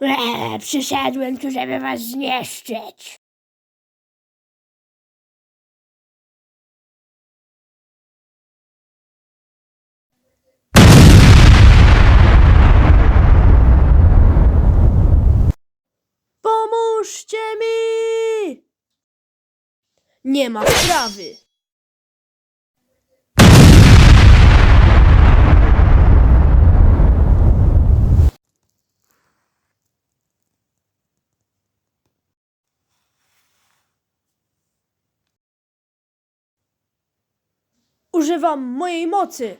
Eee, przyszedłem tu, żeby was zniszczyć. Pomóżcie mi! Nie ma sprawy. Używam mojej mocy.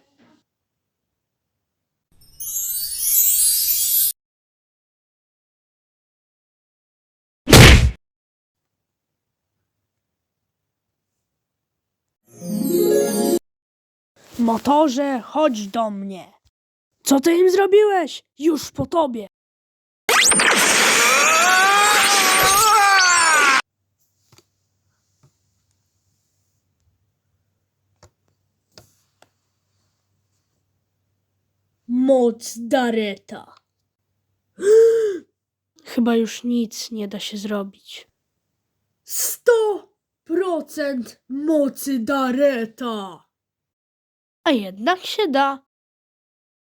Motorze, chodź do mnie. Co ty im zrobiłeś? Już po tobie. Moc Dareta. Chyba już nic nie da się zrobić. Sto procent mocy Dareta. A jednak się da.